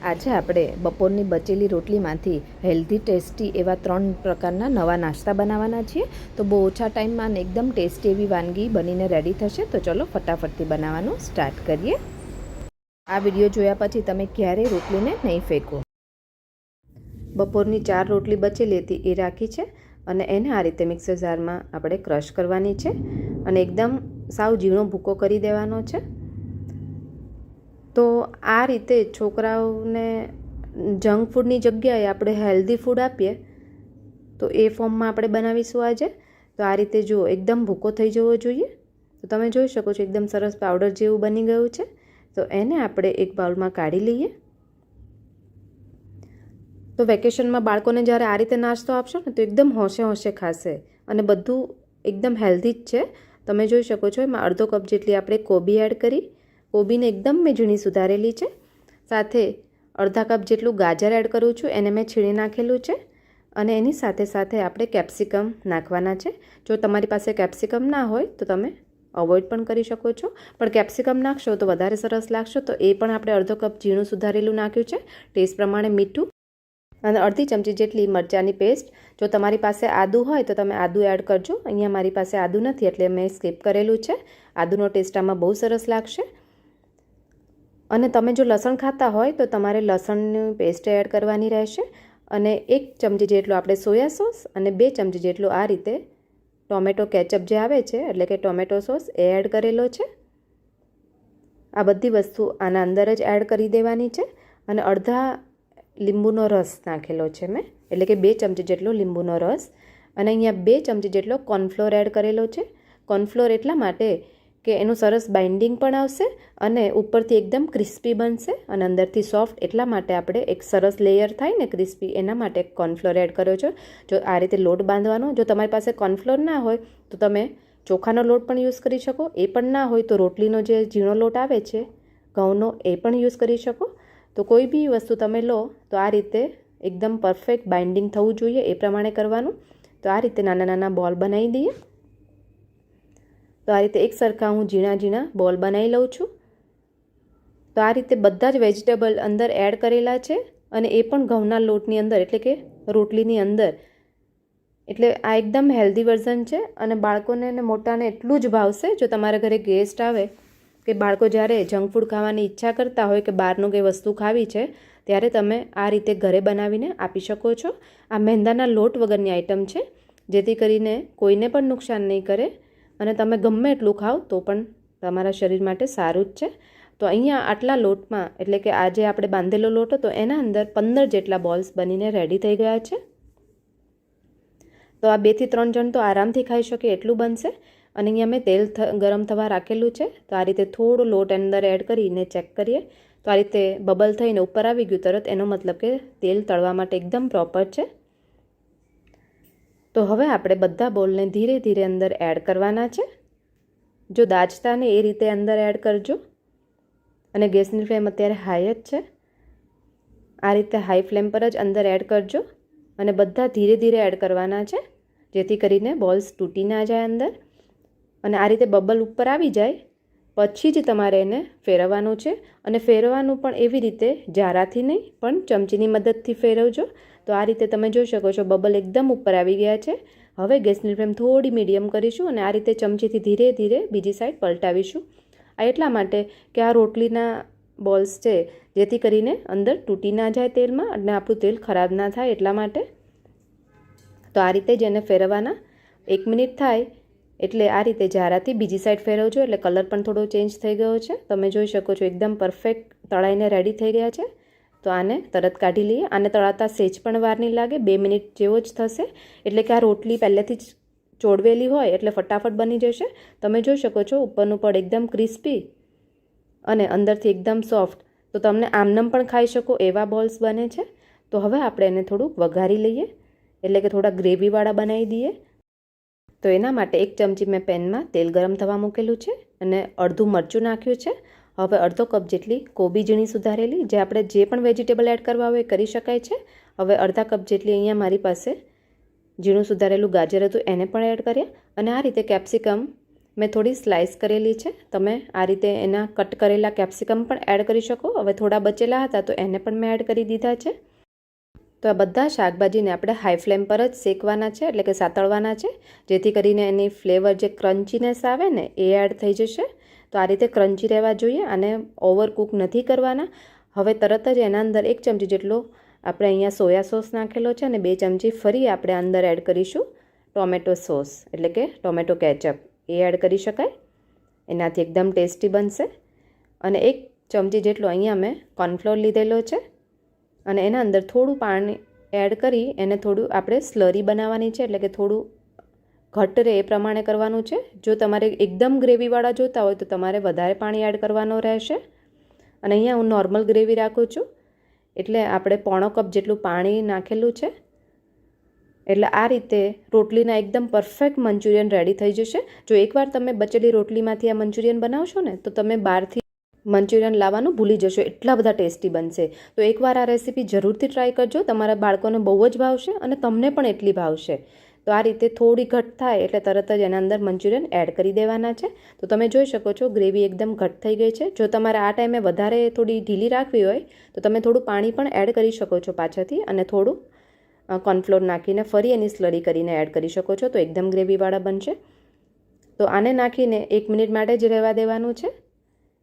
આજે આપણે બપોરની બચેલી રોટલીમાંથી હેલ્ધી ટેસ્ટી એવા ત્રણ પ્રકારના નવા નાસ્તા બનાવવાના છીએ. તો બહુ ઓછા ટાઈમમાં એકદમ ટેસ્ટી એવી વાનગી બનીને રેડી થશે, તો ચલો ફટાફટથી બનાવવાનું સ્ટાર્ટ કરીએ. આ વીડિયો જોયા પછી તમે ક્યારેય રોટલીને નહીં ફેંકો. બપોરની ચાર રોટલી બચેલી હતી, એ રાખી છે અને એને આ રીતે મિક્સર જારમાં આપણે ક્રશ કરવાની છે અને એકદમ સાવ ઝીણો ભૂકો કરી દેવાનો છે. તો આ રીતે છોકરાઓને જંક ફૂડની જગ્યાએ આપણે હેલ્ધી ફૂડ આપીએ, તો એ ફોર્મમાં આપણે બનાવીશું આજે. તો આ રીતે જુઓ, એકદમ ભૂકો થઈ જવો જોઈએ. તો તમે જોઈ શકો છો, એકદમ સરસ પાવડર જેવું બની ગયું છે. તો એને આપણે એક બાઉલમાં કાઢી લઈએ. તો વેકેશનમાં બાળકોને જ્યારે આ રીતે નાસ્તો આપશો ને, તો એકદમ હોંશે હોંશે ખાશે અને બધું એકદમ હેલ્ધી જ છે. તમે જોઈ શકો છો, એમાં અડધો કપ જેટલી આપણે કોબી એડ કરી. કોબીને એકદમ મેં ઝીણી સુધારેલી છે. સાથે અડધા કપ જેટલું ગાજર એડ કરું છું, એને મેં છીણી નાખેલું છે અને એની સાથે સાથે આપણે કેપ્સિકમ નાખવાના છે. જો તમારી પાસે કેપ્સિકમ ના હોય તો તમે અવોઇડ પણ કરી શકો છો. પણ કેપ્સિકમ નાખશો તો વધારે સરસ લાગશો તો એ પણ આપણે અડધો કપ ઝીણું સુધારેલું નાખ્યું છે. ટેસ્ટ પ્રમાણે મીઠું અને અડધી ચમચી જેટલી મરચાંની પેસ્ટ. જો તમારી પાસે આદું હોય તો તમે આદું એડ કરજો. અહીંયા મારી પાસે આદું નથી એટલે મેં સ્કીપ કરેલું છે. આદુનો ટેસ્ટ આમાં બહુ સરસ લાગશે. અને તમે જો લસણ ખાતા હોય તો તમારે લસણની પેસ્ટ એડ કરવાની રહેશે અને એક ચમચી જેટલું આપણે સોયા સોસ અને બે ચમચી જેટલું આ રીતે ટોમેટો કેચઅપ જે આવે છે, એટલે કે ટોમેટો સોસ એ એડ કરેલો છે. આ બધી વસ્તુ આના અંદર જ એડ કરી દેવાની છે અને અડધા લીંબુનો રસ નાખેલો છે મેં, એટલે કે બે ચમચી જેટલો લીંબુનો રસ. અને અહીંયા બે ચમચી જેટલો કોર્નફ્લોર એડ કરેલો છે. કોર્નફ્લોર એટલા માટે કે એનું સરસ બાઇન્ડિંગ પણ આવશે અને ઉપરથી એકદમ ક્રિસ્પી બનશે અને અંદરથી સોફ્ટ એટલા માટે આપણે એક સરસ લેયર થાય ને ક્રિસ્પી, એના માટે કોર્નફ્લોર એડ કર્યો છે. જો આ રીતે લોટ બાંધવાનો, જો તમારી પાસે કોર્નફ્લોર ના હોય, તો તમે ચોખાનો લોટ પણ યુઝ કરી શકો. એ પણ ના હોય તો રોટલીનો જે ઝીણો લોટ આવે છે, ઘઉંનો, એ પણ યુઝ કરી શકો. તો કોઈ બી વસ્તુ તમે લો, તો આ રીતે એકદમ પરફેક્ટ બાઇન્ડિંગ થવું જોઈએ એ પ્રમાણે કરવાનું. તો આ રીતે નાના નાના બોલ બનાવી દઈએ. તો આ રીતે એક સરખા હું ઝીણા ઝીણા બોલ બનાવી લઉં છું. તો આ રીતે બધા જ વેજીટેબલ અંદર એડ કરેલા છે અને એ પણ ઘઉંના લોટની અંદર, એટલે કે રોટલીની અંદર. એટલે આ એકદમ હેલ્ધી વર્ઝન છે અને બાળકોને અને મોટાને એટલું જ ભાવશે જો તમારા ઘરે ગેસ્ટ આવે કે બાળકો જ્યારે જંક ફૂડ ખાવાની ઈચ્છા કરતા હોય કે બહારનું કંઈ વસ્તુ ખાવી છે, ત્યારે તમે આ રીતે ઘરે બનાવીને આપી શકો છો. આ મહેંદાના લોટ વગરની આઇટમ છે, જેથી કરીને કોઈને પણ નુકસાન નહીં કરે. અને તમે ગમે એટલું ખાઓ તો પણ તમારા શરીર માટે સારું જ છે. તો અહીંયા આટલા લોટમાં, એટલે કે આજે આપણે બાંધેલો લોટ હતો, એના અંદર પંદર જેટલા બોલ્સ બનીને રેડી થઈ ગયા છે. તો આ બેથી ત્રણ જણ તો આરામથી ખાઈ શકે એટલું બનશે. અને અહીંયા મેં તેલ ગરમ થવા રાખેલું છે. તો આ રીતે થોડો લોટ અંદર એડ કરીને ચેક કરીએ. તો આ રીતે બબલ થઈને ઉપર આવી ગયું, તરત એનો મતલબ કે તેલ તળવા માટે એકદમ પ્રોપર છે. તો હવે આપણે બધા બોલને ધીરે ધીરે અંદર એડ કરવાના છે. જો દાજતાને એ રીતે અંદર એડ કરજો. અને ગેસની ફ્લેમ અત્યારે હાઈ જ છે. આ રીતે હાઈ ફ્લેમ પર જ અંદર એડ કરજો. અને બધા ધીરે ધીરે એડ કરવાના છે, જેથી કરીને બોલ્સ તૂટી ના જાય અંદર. અને આ રીતે બબલ ઉપર આવી જાય, પછી જ તમારે એને ફેરવવાનું છે. અને ફેરવવાનું પણ એવી રીતે જારાથી નહીં, પણ ચમચીની મદદથી ફેરવજો. તો આ રીતે તમે જોઈ શકો છો બબલ એકદમ ઉપર આવી ગયા છે. હવે ગેસની ફ્લેમ થોડી મીડિયમ કરીશું અને આ રીતે ચમચીથી ધીરે ધીરે બીજી સાઈડ પલટાવીશું. આ એટલા માટે કે આ રોટલીના બોલ્સ છે, જેથી કરીને અંદર તૂટી ના જાય તેલમાં અને આપણું તેલ ખરાબ ના થાય એટલા માટે. તો આ રીતે જ એને ફેરવવાના. એક મિનિટ થાય એટલે આ રીતે જારાથી બીજી સાઈડ ફેરવજો એટલે કલર પણ થોડો ચેન્જ થઈ ગયો છે. તમે જોઈ શકો છો એકદમ પરફેક્ટ તળાઈને રેડી થઈ ગયા છે. તો આને તરત કાઢી લઈએ. આને તળાતા સેજ પણ વાર નહીં લાગે. બે મિનિટ જેવો જ થશે. એટલે કે આ રોટલી પહેલેથી જ ચોડવેલી હોય એટલે ફટાફટ બની જશે. તમે જોઈ શકો છો, ઉપરનું પડ એકદમ ક્રિસ્પી અને અંદરથી એકદમ સોફ્ટ. તો તમને આમનમ પણ ખાઈ શકો, એવા બોલ્સ બને છે. તો હવે આપણે એને થોડુંક વઘારી લઈએ. એટલે કે થોડા ગ્રેવીવાળા બનાવી દઈએ. તો એના માટે એક ચમચી મેં પેનમાં તેલ ગરમ થવા મૂકેલું છે અને અડધું મરચું નાખ્યું છે. હવે અડધો કપ જેટલી કોબી ઝીણી સુધારેલી, જે આપણે જે પણ વેજીટેબલ એડ કરવા હોય કરી શકાય છે. હવે અડધા કપ જેટલી અહીંયા મારી પાસે ઝીણું સુધારેલું ગાજર હતું, એને પણ એડ કર્યા. અને આ રીતે કેપ્સિકમ મેં થોડી સ્લાઇસ કરેલી છે. તમે આ રીતે એના કટ કરેલા કેપ્સિકમ પણ એડ કરી શકો. હવે થોડા બચેલા હતા તો એને પણ મેં એડ કરી દીધા છે. તો આ બધા શાકભાજીને આપણે હાઈ ફ્લેમ પર જ શેકવાના છે, એટલે કે સાતળવાના છે. જેથી કરીને એની ફ્લેવર જે ક્રન્ચીનેસ આવે ને, એ એડ થઈ જશે. તો આ રીતે ક્રન્ચી રહેવા જોઈએ અને ઓવરકુક નથી કરવાના. હવે તરત જ એના અંદર એક ચમચી જેટલો આપણે અહીંયા સોયા સોસ નાખેલો છે અને બે ચમચી ફરી આપણે અંદર એડ કરીશું ટોમેટો સોસ, એટલે કે ટોમેટો કેચઅપ. એ એડ કરી શકાય. એનાથી એકદમ ટેસ્ટી બનશે. અને એક ચમચી જેટલો અહીંયા મેં કોર્નફ્લોર લીધેલો છે. અને એના અંદર થોડું પાણી એડ કરી એને થોડું આપણે સ્લરી બનાવવાની છે, એટલે કે થોડું ઘટ્ટ રહે એ પ્રમાણે કરવાનું છે. જો તમારે એકદમ ગ્રેવીવાળા જોતા હોય તો તમારે વધારે પાણી એડ કરવાનું રહેશે. અને અહીંયા હું નોર્મલ ગ્રેવી રાખું છું. એટલે આપણે પોણો કપ જેટલું પાણી નાખેલું છે. એટલે આ રીતે રોટલીના એકદમ પરફેક્ટ મંચુરિયન રેડી થઈ જશે. જો એકવાર તમે બચેલી રોટલીમાંથી આ મંચુરિયન બનાવશો ને, તો તમે બહારથી મંચુરિયન લાવવાનું ભૂલી જશો. એટલા બધા ટેસ્ટી બનશે. તો એકવાર આ રેસીપી જરૂરથી ટ્રાય કરજો. તમારા બાળકોને બહુ જ ભાવશે અને તમને પણ એટલી ભાવશે. તો આ રીતે થોડી ઘટ થાય એટલે તરત જ એના અંદર મંચુરિયન એડ કરી દેવાના છે. તો તમે જોઈ શકો છો ગ્રેવી એકદમ ઘટ થઈ ગઈ છે. જો તમારે આ ટાઈમે વધારે થોડી ઢીલી રાખવી હોય, તો તમે થોડું પાણી પણ એડ કરી શકો છો પાછળથી અને થોડું કોર્નફ્લોર નાખીને ફરી એની સ્લરી કરીને એડ કરી શકો છો. તો એકદમ ગ્રેવીવાળા બનશે. તો આને નાખીને એક મિનિટ માટે જ રહેવા દેવાનું છે.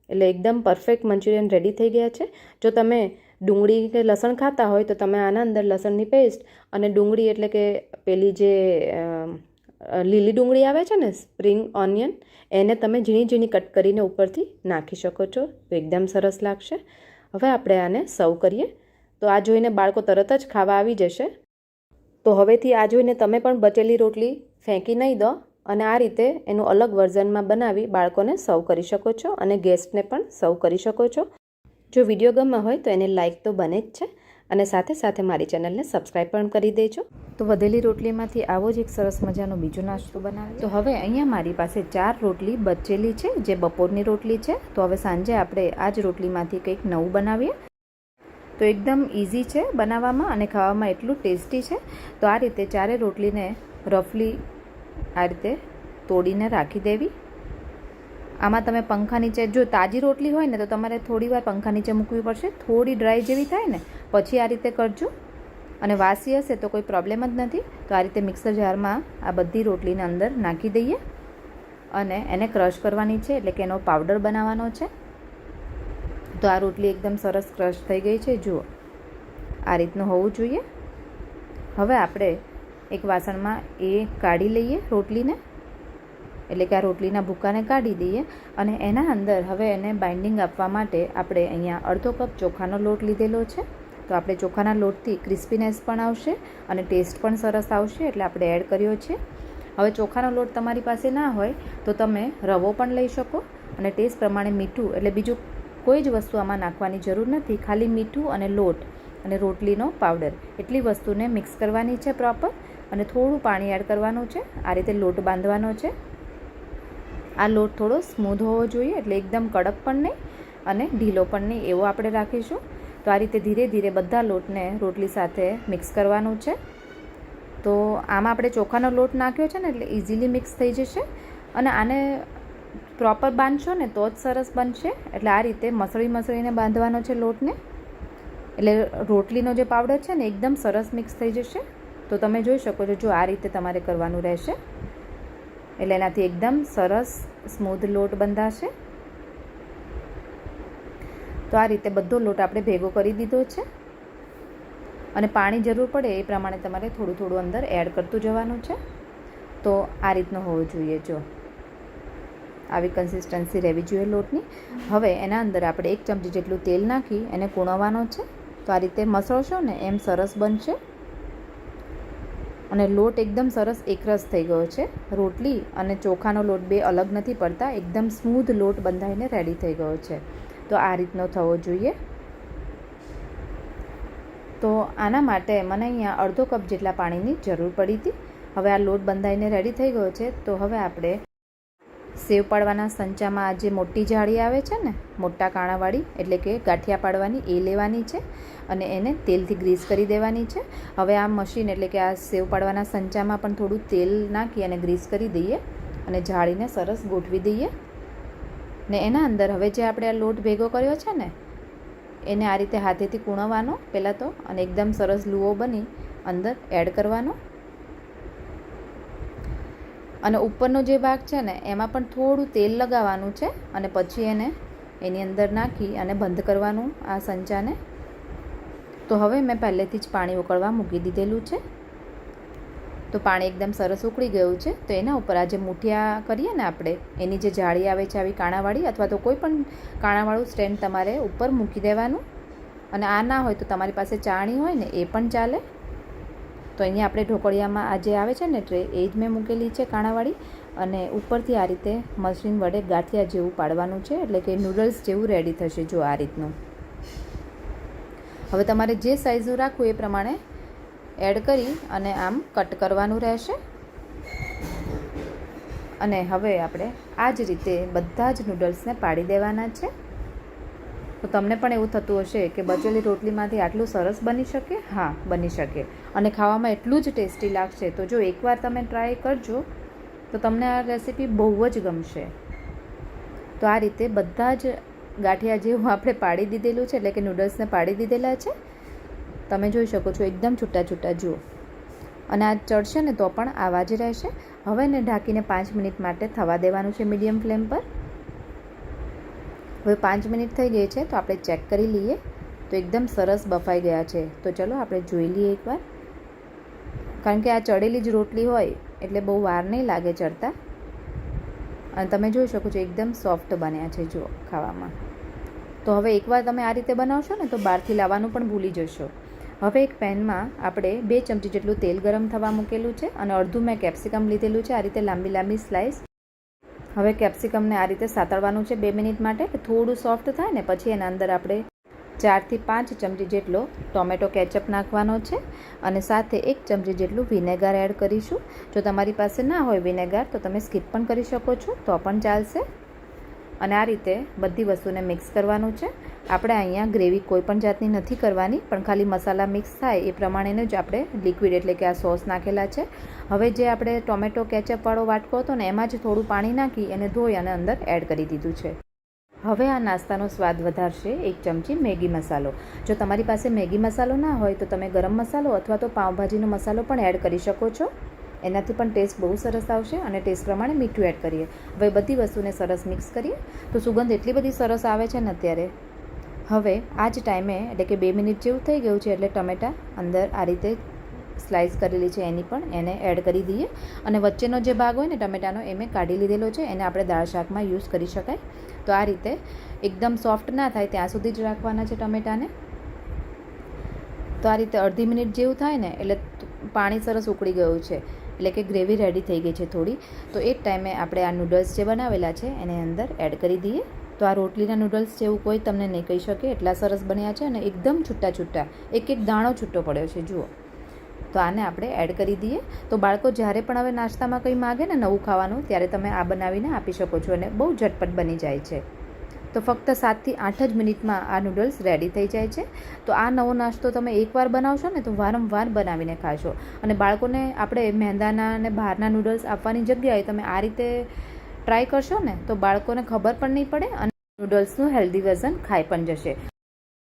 એટલે એકદમ પરફેક્ટ મંચુરિયન રેડી થઈ ગયા છે. જો તમે ડુંગળી કે લસણ ખાતા હોય તો તમે આના અંદર લસણની પેસ્ટ અને ડુંગળી એટલે કે પેલી જે લીલી ડુંગળી આવે છે ને સ્પ્રિંગ ઓનિયન એને તમે ઝીણી ઝીણી કટ કરીને ઉપરથી નાખી શકો છો. તો એકદમ સરસ લાગશે. હવે આપણે આને સર્વ કરીએ. તો આ જોઈને બાળકો તરત જ ખાવા આવી જશે. તો હવેથી આ જોઈને તમે પણ બચેલી રોટલી ફેંકી નહીં દો અને આ રીતે એનું અલગ વર્ઝનમાં બનાવી બાળકોને સર્વ કરી શકો છો અને ગેસ્ટને પણ સર્વ કરી શકો છો. જો વીડિયો ગમે હોય તો એને લાઇક તો બને જ છે અને સાથે સાથે મારી ચેનલને સબસ્ક્રાઈબ પણ કરી દેજો. તો વધેલી રોટલીમાંથી આવો જ એક સરસ મજાનો બીજો નાસ્તો બનાવે તો હવે અહીંયા મારી પાસે ચાર રોટલી બચેલી છે, જે બપોરની રોટલી છે. તો હવે સાંજે આપણે આ જ રોટલીમાંથી કંઈક નવું બનાવીએ. તો એકદમ ઇઝી છે બનાવવામાં અને ખાવામાં એટલું ટેસ્ટી છે. તો આ રીતે ચારે રોટલીને રફલી આ રીતે તોડીને રાખી દેવી. આમાં તમે પંખા નીચે, જો તાજી રોટલી હોય ને, તો તમારે થોડી વાર પંખા નીચે મૂકવી પડશે. થોડી ડ્રાય જેવી થાય ને, પછી આ રીતે કરજો. અને વાસી હશે તો કોઈ પ્રોબ્લેમ જ નથી. તો આ રીતે મિક્સર જારમાં આ બધી રોટલીને અંદર નાખી દઈએ. અને એને ક્રશ કરવાની છે, એટલે કે એનો પાવડર બનાવવાનો છે. તો આ રોટલી એકદમ સરસ ક્રશ થઈ ગઈ છે, જુઓ. આ રીતનું હોવું જોઈએ. હવે આપણે એક વાસણમાં એ કાઢી લઈએ રોટલીને. એટલે કે આ રોટલીના ભૂકાને કાઢી દઈએ અને એના અંદર હવે એને બાઇન્ડિંગ આપવા માટે આપણે અહીંયા અડધો કપ ચોખાનો લોટ લીધેલો છે. તો આપણે ચોખાના લોટથી ક્રિસ્પીનેસ પણ આવશે અને ટેસ્ટ પણ સરસ આવશે એટલે આપણે એડ કર્યો છે. હવે ચોખાનો લોટ તમારી પાસે ના હોય તો તમે રવો પણ લઈ શકો અને ટેસ્ટ પ્રમાણે મીઠું એટલે બીજું કોઈ જ વસ્તુ આમાં નાખવાની જરૂર નથી. ખાલી મીઠું અને લોટ અને રોટલીનો પાવડર એટલી વસ્તુને મિક્સ કરવાની છે પ્રોપર અને થોડું પાણી એડ કરવાનું છે. આ રીતે લોટ બાંધવાનો છે. આ લોટ થોડો સ્મૂધ હોવો જોઈએ, એટલે એકદમ કડક પણ નહીં અને ઢીલો પણ નહીં, એવો આપણે રાખીશું. તો આ રીતે ધીરે ધીરે બધા લોટને રોટલી સાથે મિક્સ કરવાનું છે. તો આમાં આપણે ચોખાનો લોટ નાખ્યો છે ને, એટલે ઇઝીલી મિક્સ થઈ જશે. અને આને પ્રોપર બાંધશો ને, તો જ સરસ બનશે. એટલે આ રીતે મસળી મસળીને બાંધવાનો છે લોટને. એટલે રોટલીનો જે પાવડર છે ને, એકદમ સરસ મિક્સ થઈ જશે. તો તમે જોઈ શકો છો, જો આ રીતે તમારે કરવાનું રહેશે. એટલે એનાથી એકદમ સરસ સ્મૂધ લોટ બંધાશે. તો આ રીતે બધો લોટ આપણે ભેગો કરી દીધો છે. અને પાણી જરૂર પડે એ પ્રમાણે તમારે થોડું થોડું અંદર એડ કરતું જવાનું છે. તો આ રીતનું હોવું જોઈએ જો. આવી કન્સિસ્ટન્સી રહેવી જોઈએ લોટની. હવે એના અંદર આપણે એક ચમચી જેટલું તેલ નાખી એને કૂણવવાનો છે. તો આ રીતે મસળશો ને એમ સરસ બનશે. અને લોટ એકદમ સરસ એકરસ થઈ ગયો છે. રોટલી અને ચોખાનો લોટ બે અલગ નથી પડતા, એકદમ સ્મૂધ લોટ બંધાઈને રેડી થઈ ગયો છે. તો આ રીતનો થવો જોઈએ. તો આના માટે મને અહીંયા અડધો કપ જેટલા પાણીની જરૂર પડી હતી. હવે આ લોટ બંધાઈને રેડી થઈ ગયો છે. તો હવે આપણે સેવ પાડવાના સંચામાં આ જે મોટી જાળી આવે છે ને, મોટા કાણાવાળી એટલે કે ગાંઠિયા પાડવાની, એ લેવાની છે અને એને તેલથી ગ્રીસ કરી દેવાની છે. હવે આ મશીન એટલે કે આ સેવ પાડવાના સંચામાં પણ થોડું તેલ નાખી અને ગ્રીસ કરી દઈએ અને જાળીને સરસ ગોઠવી દઈએ. ને એના અંદર હવે જે આપણે આ લોટ ભેગો કર્યો છે ને, એને આ રીતે હાથેથી કૂણવવાનો પહેલાં તો અને એકદમ સરસ લુઓ બની અંદર એડ કરવાનો. અને ઉપરનો જે ભાગ છે ને, એમાં પણ થોડું તેલ લગાવવાનું છે અને પછી એને એની અંદર નાખી અને બંધ કરવાનું આ સંચાને. તો હવે મેં પહેલેથી જ પાણી ઉકળવા મૂકી દીધેલું છે. તો પાણી એકદમ સરસ ઉકળી ગયું છે. તો એના ઉપર આ જે મૂઠિયા કરીએ ને આપણે, એની જે જાળી આવે છે આવી કાણાવાળી અથવા તો કોઈ પણ કાણાવાળું સ્ટેન્ડ તમારે ઉપર મૂકી દેવાનું. અને આ ના હોય તો તમારી પાસે ચાણી હોય ને, એ પણ ચાલે. તો અહીંયા આપણે ઢોકળિયામાં આ જે આવે છે ને ટ્રે, એ જ મેં મૂકેલી છે કાણાવાળી. અને ઉપરથી આ રીતે મશીન વડે ગાંઠિયા જેવું પાડવાનું છે, એટલે કે નૂડલ્સ જેવું રેડી થશે જો આ રીતનું. હવે તમારે જે સાઇઝનું રાખવું એ પ્રમાણે એડ કરી અને આમ કટ કરવાનું રહેશે. અને હવે આપણે આ જ રીતે બધા જ નૂડલ્સને પાડી દેવાના છે. તો તમને પણ એવું થતું હશે કે બચેલી રોટલીમાંથી આટલું સરસ બની શકે? હા, બની શકે. અને ખાવામાં એટલું જ ટેસ્ટી લાગશે. તો જો એકવાર તમે ટ્રાય કરજો, તો તમને આ રેસીપી બહુ જ ગમશે. તો આ રીતે બધા જ ગાંઠિયા જેવું આપણે પાડી દીધેલું છે, એટલે કે નૂડલ્સને પાડી દીધેલા છે, તમે જોઈ શકો છો એકદમ છૂટા છૂટા જુઓ. અને આ ચડશે ને તો પણ આવા જ રહેશે. હવે એને ઢાંકીને પાંચ મિનિટ માટે થવા દેવાનું છે મીડિયમ ફ્લેમ પર. હવે પાંચ મિનિટ થઈ ગઈ છે, તો આપણે ચેક કરી લઈએ. તો એકદમ સરસ બફાઈ ગયા છે. તો ચલો આપણે જોઈ લઈએ એકવાર. કારણ કે આ ચડેલી જ રોટલી હોય, એટલે બહુ વાર નહીં લાગે ચડતા. અને તમે જોઈ શકો છો એકદમ સોફ્ટ બન્યા છે જો ખાવામાં. તો હવે એકવાર તમે આ રીતે બનાવશો ને, તો બહારથી લાવવાનું પણ ભૂલી જશો. હવે એક પેનમાં આપણે બે ચમચી જેટલું તેલ ગરમ થવા મૂકેલું છે અને અડધું મેં કેપ્સિકમ લીધેલું છે. આ રીતે લાંબી લાંબી સ્લાઇસ હવે કેપ્સિકમને આ રીતે સાતળવાનું છે બે મિનિટ માટે થોડું સોફ્ટ થાય ને પછી એના અંદર આપણે ચારથી પાંચ ચમચી જેટલો ટોમેટો કેચઅપ નાખવાનો છે અને સાથે એક ચમચી જેટલું વિનેગર એડ કરીશું. જો તમારી પાસે ના હોય વિનેગર તો તમે સ્કીપ પણ કરી શકો છો, તો પણ ચાલશે. અને આ રીતે બધી વસ્તુને મિક્સ કરવાનું છે. આપણે અહીંયા ગ્રેવી કોઈ પણ જાતની નથી કરવાની, પણ ખાલી મસાલા મિક્સ થાય એ પ્રમાણેનું જ આપણે લિક્વિડ એટલે કે આ સોસ નાખેલા છે. હવે જે આપણે ટોમેટો કેચઅપવાળો વાટકો હતો ને, એમાં જ થોડું પાણી નાખી એને ધોઈ અને અંદર એડ કરી દીધું છે. હવે આ નાસ્તાનો સ્વાદ વધારશે એક ચમચી મેગી મસાલો. જો તમારી પાસે મેગી મસાલો ના હોય તો તમે ગરમ મસાલો અથવા તો પાઉંભાજીનો મસાલો પણ એડ કરી શકો છો. એનાથી પણ ટેસ્ટ બહુ સરસ આવશે અને ટેસ્ટ પ્રમાણે મીઠું એડ કરીએ. હવે બધી વસ્તુને સરસ મિક્સ કરીએ. તો સુગંધ એટલી બધી સરસ આવે છે ને અત્યારે. હવે, આ જ ટાઈમે, એટલે કે બે મિનિટ જેવું થઈ ગયું છે, એટલે ટમેટાં અંદર આ રીતે સ્લાઇસ કરેલી છે એની પણ, એને એડ કરી દઈએ. અને વચ્ચેનો જે ભાગ હોય ને ટમેટાનો, એ મેં કાઢી લીધેલો છે, એને આપણે દાળ શાકમાં યુઝ કરી શકાય. તો આ રીતે એકદમ સોફ્ટ ના થાય, ત્યાં સુધી જ રાખવાના છે ટમેટાને. તો આ રીતે અડધી મિનિટ જેવું થાય ને, એટલે પાણી સરસ ઉકળી ગયું છે, એટલે કે ગ્રેવી રેડી થઈ ગઈ છે થોડી. તો એ ટાઈમે આપણે આ નૂડલ્સ જે બનાવેલા છે, એને અંદર એડ કરી દઈએ. તો આ રોટલીના નૂડલ્સ જેવું કોઈ તમને નહીં કહી શકે. એટલા સરસ બન્યા છે અને એકદમ છૂટા છૂટા. એક એક દાણો છૂટો પડ્યો છે, જુઓ. તો આને આપણે એડ કરી દઈએ. તો બાળકો, જ્યારે પણ હવે નાસ્તામાં કંઈ માગે ને નવું ખાવાનું, ત્યારે તમે આ બનાવીને આપી શકો છો અને બહુ ઝટપટ બની જાય છે. તો ફક્ત સાતથી આઠ જ મિનિટમાં આ નૂડલ્સ રેડી થઈ જાય છે. તો આ નવો નાસ્તો તમે એકવાર બનાવશો ને તો વારંવાર બનાવીને ખાશો. અને બાળકોને આપણે મેંદાના અને બહારના નૂડલ્સ આપવાની જગ્યાએ તમે આ રીતે ટ્રાય કરશો ને, તો બાળકોને ખબર પણ નહીં પડે અને નૂડલ્સનું હેલ્ધી વર્ઝન ખાઈ પણ જશે.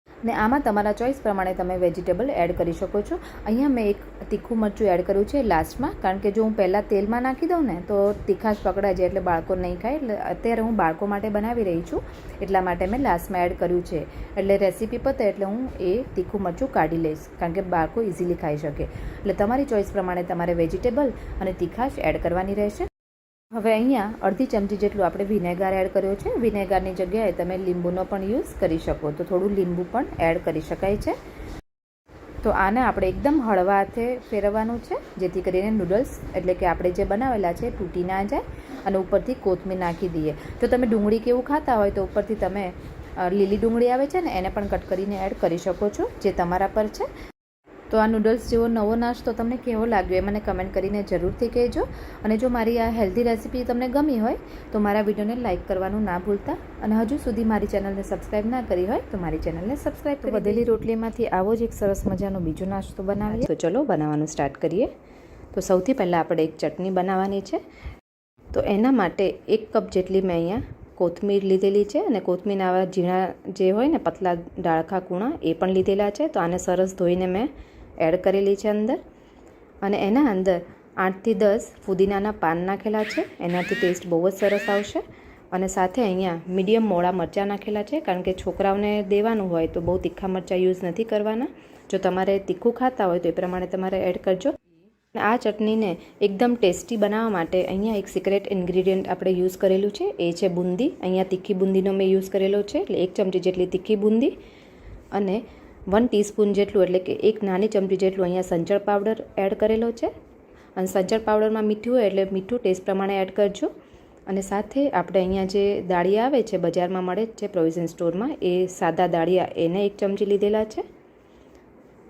ને આમાં તમારા ચોઈસ પ્રમાણે તમે વેજીટેબલ એડ કરી શકો છો. અહીંયા મેં એક તીખું મરચું એડ કર્યું છે લાસ્ટમાં કારણ કે જો હું પહેલાં તેલમાં નાખી દઉં ને, તો તીખાશ પકડાય જાય એટલે બાળકો નહીં ખાય. એટલે અત્યારે હું બાળકો માટે બનાવી રહી છું, એટલા માટે મેં લાસ્ટમાં એડ કર્યું છે. એટલે રેસીપી પતે એટલે હું એ તીખું મરચું કાઢી લઈશ, કારણ કે બાળકો ઇઝીલી ખાઈ શકે. એટલે તમારી ચોઈસ પ્રમાણે તમારે વેજીટેબલ અને તીખાશ એડ કરવાની રહેશે. હવે અહીંયા અડધી ચમચી જેટલું આપણે વિનેગર એડ કર્યો છે. વિનેગરની જગ્યાએ તમે લીંબુનો પણ યુઝ કરી શકો. તો થોડું લીંબુ પણ એડ કરી શકાય છે. તો આને આપણે એકદમ હળવા હાથે ફેરવવાનું છે, જેથી કરીને નૂડલ્સ એટલે કે આપણે જે બનાવેલા છે તૂટી ના જાય અને ઉપરથી કોથમીર નાખી દઈએ. તો તમે ડુંગળી કેવું ખાતા હોય તો ઉપરથી તમે લીલી ડુંગળી આવે છે ને, એને પણ કટ કરીને એડ કરી શકો છો, જે તમારા પર છે. તો આ નૂડલ્સ જેવો નવો નાસ્તો તમને કેવો લાગ્યો એ મને કમેન્ટ કરીને જરૂરથી કહેજો. અને જો મારી આ હેલ્ધી રેસીપી તમને ગમી હોય તો મારા વિડીયોને લાઇક કરવાનું ના ભૂલતા. અને હજુ સુધી મારી ચેનલને સબસ્ક્રાઈબ ના કરી હોય તો મારી ચેનલને સબસ્ક્રાઇબ કરી વધેલી રોટલીમાંથી આવો જ એક સરસ મજાનો બીજો નાસ્તો બનાવીએ. તો ચલો બનાવવાનું સ્ટાર્ટ કરીએ. તો સૌથી પહેલાં આપણે એક ચટણી બનાવવાની છે. તો એના માટે એક કપ જેટલી મેં અહીંયા કોથમીર લીધેલી છે અને કોથમીરના આવા ઝીણા જે હોય ને પતલા ડાળખા કૂણા એ પણ લીધેલા છે. તો આને સરસ ધોઈને મેં એડ કરેલી છે અંદર. અને એના અંદર આઠથી દસ ફુદીનાના પાન નાખેલા છે. એનાથી ટેસ્ટ બહુ જ સરસ આવશે. અને સાથે અહીંયા મીડિયમ મોળા મરચાં નાખેલા છે. કારણ કે છોકરાઓને દેવાનું હોય તો બહુ તીખા મરચાં યુઝ નથી કરવાના. જો તમારે તીખું ખાતા હોય તો એ પ્રમાણે તમારે એડ કરજો. આ ચટણીને એકદમ ટેસ્ટી બનાવવા માટે અહીંયા એક સિક્રેટ ઇન્ગ્રીડિયન્ટ આપણે યુઝ કરેલું છે. એ છે બુંદી. અહીંયા તીખી બુંદીનો મેં યુઝ કરેલો છે. એટલે એક ચમચી જેટલી તીખી બુંદી. અને વન ટીસ્પૂન જેટલું, એટલે કે એક નાની ચમચી જેટલું અહીંયા સંચળ પાવડર એડ કરેલો છે. અને સંચળ પાવડરમાં મીઠું હોય એટલે મીઠું ટેસ્ટ પ્રમાણે એડ કરજો. અને સાથે આપણે અહીંયા જે દાળિયા આવે છે, બજારમાં મળે છે પ્રોવિઝન સ્ટોરમાં, એ સાદા દાળિયા એને એક ચમચી લીધેલા છે.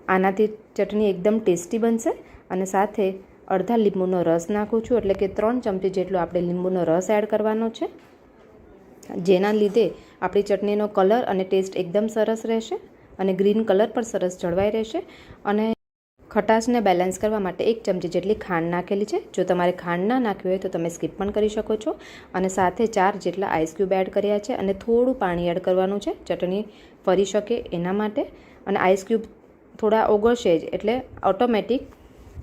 આનાથી ચટણી એકદમ ટેસ્ટી બનશે. અને સાથે અડધા લીંબુનો રસ નાખું છું, એટલે કે ત્રણ ચમચી જેટલો આપણે લીંબુનો રસ એડ કરવાનો છે. જેના લીધે આપણી ચટણીનો કલર અને ટેસ્ટ એકદમ સરસ રહેશે. અને ગ્રીન કલર પણ સરસ જળવાઈ રહેશે. અને ખટાશને બેલેન્સ કરવા માટે એક ચમચી જેટલી ખાંડ નાખેલી છે. જો તમારે ખાંડ ના નાખવી હોય તો તમે સ્કીપ પણ કરી શકો છો. અને સાથે ચાર જેટલા આઈસ ક્યુબ એડ કર્યા છે અને થોડું પાણી એડ કરવાનું છે. ચટણી ફરી શકે એના માટે. અને આઈસ ક્યુબ થોડા ઓગળશે જ એટલે ઓટોમેટિક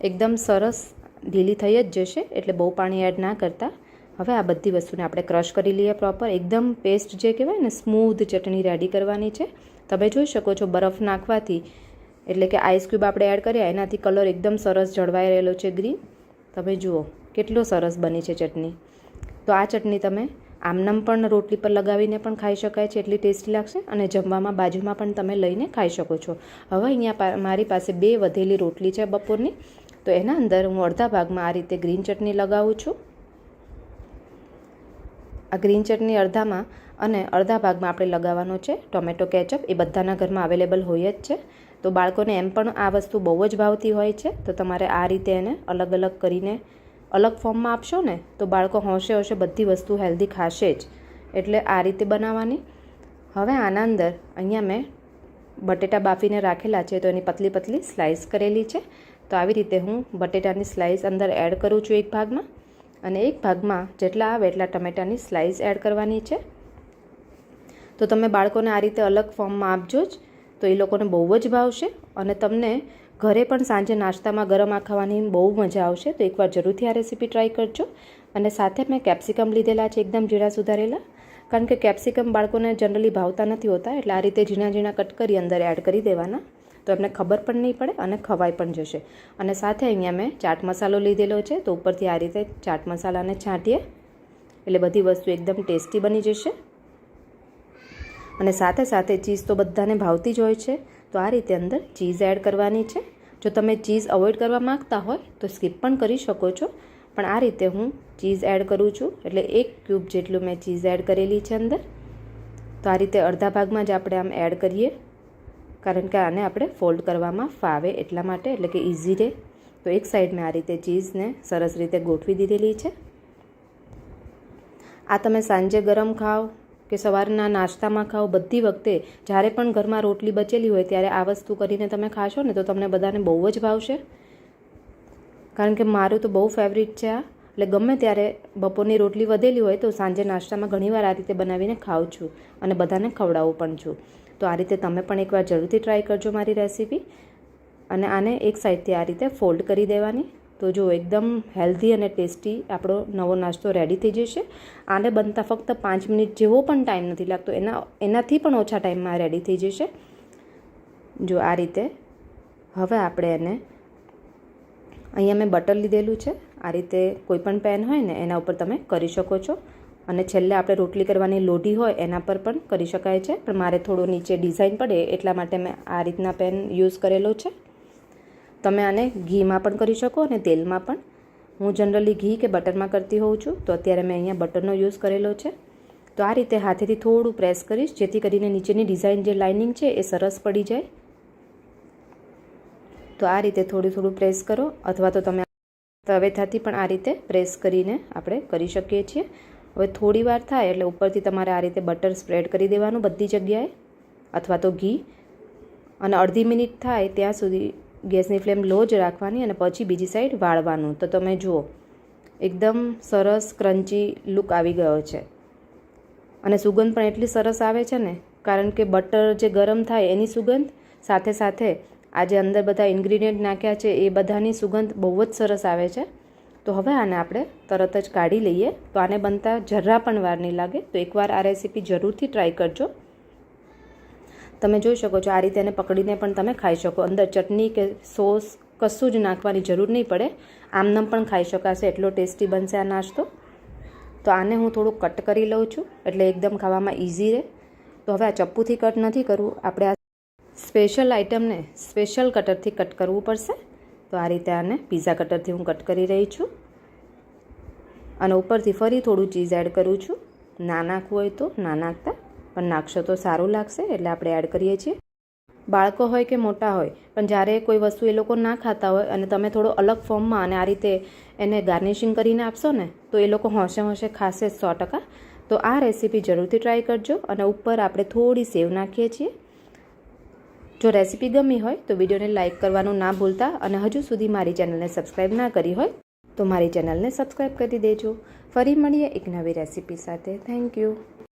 એકદમ સરસ ઢીલી થઈ જ જશે એટલે બહુ પાણી એડ ના કરતા. હવે આ બધી વસ્તુને આપણે ક્રશ કરી લઈએ પ્રોપર એકદમ પેસ્ટ જે કહેવાય ને સ્મૂધ ચટણી રેડી કરવાની છે. તમે જોઈ શકો છો બરફ નાખવાથી, એટલે કે આઈસ ક્યુબ આપણે એડ કર્યા, એનાથી કલર એકદમ સરસ જળવાઈ રહેલો છે ગ્રીન તમે જુઓ, કેટલો સરસ બની છે ચટણી. તો આ ચટણી તમે આમનામ પણ રોટલી પર લગાવીને પણ ખાઈ શકાય છે, એટલી ટેસ્ટી લાગશે અને જમવામાં બાજુમાં પણ તમે લઈને ખાઈ શકો છો. હવે અહીંયા મારી પાસે બે વધેલી રોટલી છે બપોરની. તો એના અંદર હું અડધા ભાગમાં આ રીતે ગ્રીન ચટણી લગાવું છું. આ ગ્રીન ચટણી અડધામાં અને અડધા ભાગમાં આપણે લગાવવાનો છે. ટોમેટો કેચઅપ એ બધાના ઘરમાં અવેલેબલ હોય જ છે. તો બાળકોને એમ પણ આ વસ્તુ બહુ જ ભાવતી હોય છે. તો તમારે આ રીતે એને અલગ અલગ કરીને અલગ ફોર્મમાં આપશો ને, તો બાળકો હોંશે હોંશે બધી વસ્તુ હેલ્ધી ખાશે જ. એટલે આ રીતે બનાવવાની. હવે આના અંદર અહીંયા મેં બટેટા બાફીને રાખેલા છે, તો એની પતલી પતલી સ્લાઇસ કરેલી છે. તો આવી રીતે હું બટેટાની સ્લાઇસ અંદર એડ કરું છું એક ભાગમાં. અને એક ભાગમાં જેટલા આવે એટલા ટમેટાની સ્લાઇસ એડ કરવાની છે. તો તમે બાળકોને આ રીતે અલગ ફોર્મમાં આપજો જ. તો એ લોકોને બહુ જ ભાવશે અને તમને ઘરે પણ સાંજે નાસ્તામાં ગરમ આ ખાવાની બહુ મજા આવશે. તો એકવાર જરૂરથી આ રેસીપી ટ્રાય કરજો. અને સાથે મેં કેપ્સિકમ લીધેલા છે, એકદમ ઝીણા સુધારેલા. કારણ કે કેપ્સિકમ બાળકોને જનરલી ભાવતા નથી હોતા, એટલે આ રીતે ઝીણા ઝીણા કટ કરી અંદર એડ કરી દેવાના. તો એમને ખબર પણ નહીં પડે અને ખવાઈ પણ જશે. અને સાથે અહીંયા મેં ચાટ મસાલો લીધેલો છે, તો ઉપરથી આ રીતે ચાટ મસાલાને છાંટીએ. એટલે બધી વસ્તુ એકદમ ટેસ્ટી બની જશે. અને સાથે સાથે ચીઝ તો બધાને ભાવતી જ હોય છે, તો આ રીતે અંદર ચીઝ એડ કરવાની છે. જો તમે ચીઝ અવોઇડ કરવા માગતા હોય, તો સ્કીપ પણ કરી શકો છો. પણ આ રીતે હું ચીઝ એડ કરું છું, એટલે એક ક્યુબ જેટલું મેં ચીઝ એડ કરેલી છે અંદર. તો આ રીતે અડધા ભાગમાં જ આપણે આમ એડ કરીએ, કારણ કે આને આપણે ફોલ્ડ કરવામાં ફાવે એટલા માટે, એટલે કે ઇઝી રહે તો એક સાઈડ મેં આ રીતે ચીઝને સરસ રીતે ગોઠવી દીધેલી છે. આ તમે સાંજે ગરમ ખાઓ કે સવારના નાસ્તામાં ખાઓ બધી વખતે. જ્યારે પણ ઘરમાં રોટલી બચેલી હોય ત્યારે આ વસ્તુ કરીને તમે ખાશો ને તો તમને બધાને બહુ જ ભાવશે. કારણ કે મારું તો બહુ ફેવરિટ છે આ. એટલે ગમે ત્યારે બપોરની રોટલી વધેલી હોય તો સાંજે નાસ્તામાં ઘણીવાર આ રીતે બનાવીને ખાઉં છું અને બધાને ખવડાવું પણ છું. તો આ રીતે તમે પણ એકવાર જરૂરથી ટ્રાય કરજો મારી રેસીપી અને આને એક સાઈડથી આ રીતે ફોલ્ડ કરી દેવાની. તો જો એકદમ હેલ્ધી અને ટેસ્ટી આપણો નવો નાસ્તો રેડી થઈ જશે. આને બનતા ફક્ત પાંચ મિનિટ જેવો પણ ટાઈમ નથી લાગતો. એના, એનાથી પણ ઓછા ટાઈમમાં રેડી થઈ જશે. જો આ રીતે, હવે આપણે એને, અહીંયા મેં બટર લીધેલું છે. આ રીતે કોઈ પણ પેન હોય ને, એના ઉપર તમે કરી શકો છો. અને છેલ્લે આપણે રોટલી કરવાની લોઢી હોય, એના પર પણ કરી શકાય છે. પણ મારે થોડું નીચે ડિઝાઇન પડે, એટલા માટે મેં આ રીતના પેન યુઝ કરેલો છે. તમે આને ઘીમાં પણ કરી શકો અને તેલમાં પણ. હું જનરલી ઘી કે બટરમાં કરતી હોઉં છું, તો અત્યારે મેં અહીંયા બટરનો યુઝ કરેલો છે. તો આ રીતે હાથેથી થોડું પ્રેસ કરીશ, જેથી કરીને નીચેની ડિઝાઇન જે લાઇનિંગ છે એ સરસ પડી જાય. તો આ રીતે થોડું થોડું પ્રેસ કરો, અથવા તો તમે તવેથાથી પણ આ રીતે પ્રેસ કરીને આપણે કરી શકીએ છીએ. હવે થોડી વાર થાય એટલે ઉપરથી તમારે આ રીતે બટર સ્પ્રેડ કરી દેવાનું બધી જગ્યાએ, અથવા તો ઘી. અને અડધી મિનિટ થાય ત્યાં સુધી ગેસની ફ્લેમ લો જ રાખવાની અને પછી બીજી સાઈડ વાળવાનું. તો તમે જુઓ, એકદમ સરસ ક્રન્ચી લુક આવી ગયો છે. અને સુગંધ પણ એટલી સરસ આવે છે ને, કારણ કે બટર જે ગરમ થાય એની સુગંધ, સાથે સાથે આ જે અંદર બધા ઇન્ગ્રીડિયન્ટ નાખ્યા છે એ બધાની સુગંધ બહુ જ સરસ આવે છે. તો હવે આને આપણે તરત જ કાઢી લઈએ. તો આને બનતા જરા પણ વાર નહીં લાગે. તો એકવાર આ રેસીપી જરૂરથી ટ્રાય કરજો. તમે જોઈ શકો છો, આ રીતે એને પકડીને પણ તમે ખાઈ શકો. અંદર ચટણી કે સોસ કશું જ નાખવાની જરૂર નહીં પડે. આમનામ પણ ખાઈ શકાશે. એટલો ટેસ્ટી બનશે આ નાસ્તો. તો આને હું થોડું કટ કરી લઉં છું, એટલે એકદમ ખાવામાં ઇઝી રહે. તો હવે આ ચપ્પુથી કટ નથી કરવું. આપણે આ સ્પેશિયલ આઇટમને સ્પેશિયલ કટરથી કટ કરવું પડશે. તો આ રીતે આને પીઝા કટરથી હું કટ કરી રહી છું. અને ઉપરથી ફરી થોડું ચીઝ એડ કરું છું. ના નાખવું હોય તો ના નાખતા. પણ નાખશો તો સારું લાગશે એટલે આપણે એડ કરીએ છીએ. બાળકો હોય કે મોટા હોય, પણ જ્યારે કોઈ વસ્તુ એ લોકો ના ખાતા હોય અને તમે થોડો અલગ ફોર્મમાં અને આ રીતે એને ગાર્નિશિંગ કરીને આપશો ને, તો એ લોકો હોંશે હોંશે ખાશે સો ટકા. તો આ રેસીપી જરૂરથી ટ્રાય કરજો અને ઉપર આપણે થોડી સેવ નાખીએ છીએ. જો રેસીપી ગમી હોય તો વિડીયોને લાઇક કરવાનું ના ભૂલતા અને હજુ સુધી મારી ચેનલને સબસ્ક્રાઈબ ના કરી હોય તો મારી ચેનલને સબસ્ક્રાઈબ કરી દેજો. ફરી મળીએ એક નવી રેસીપી સાથે. Thank you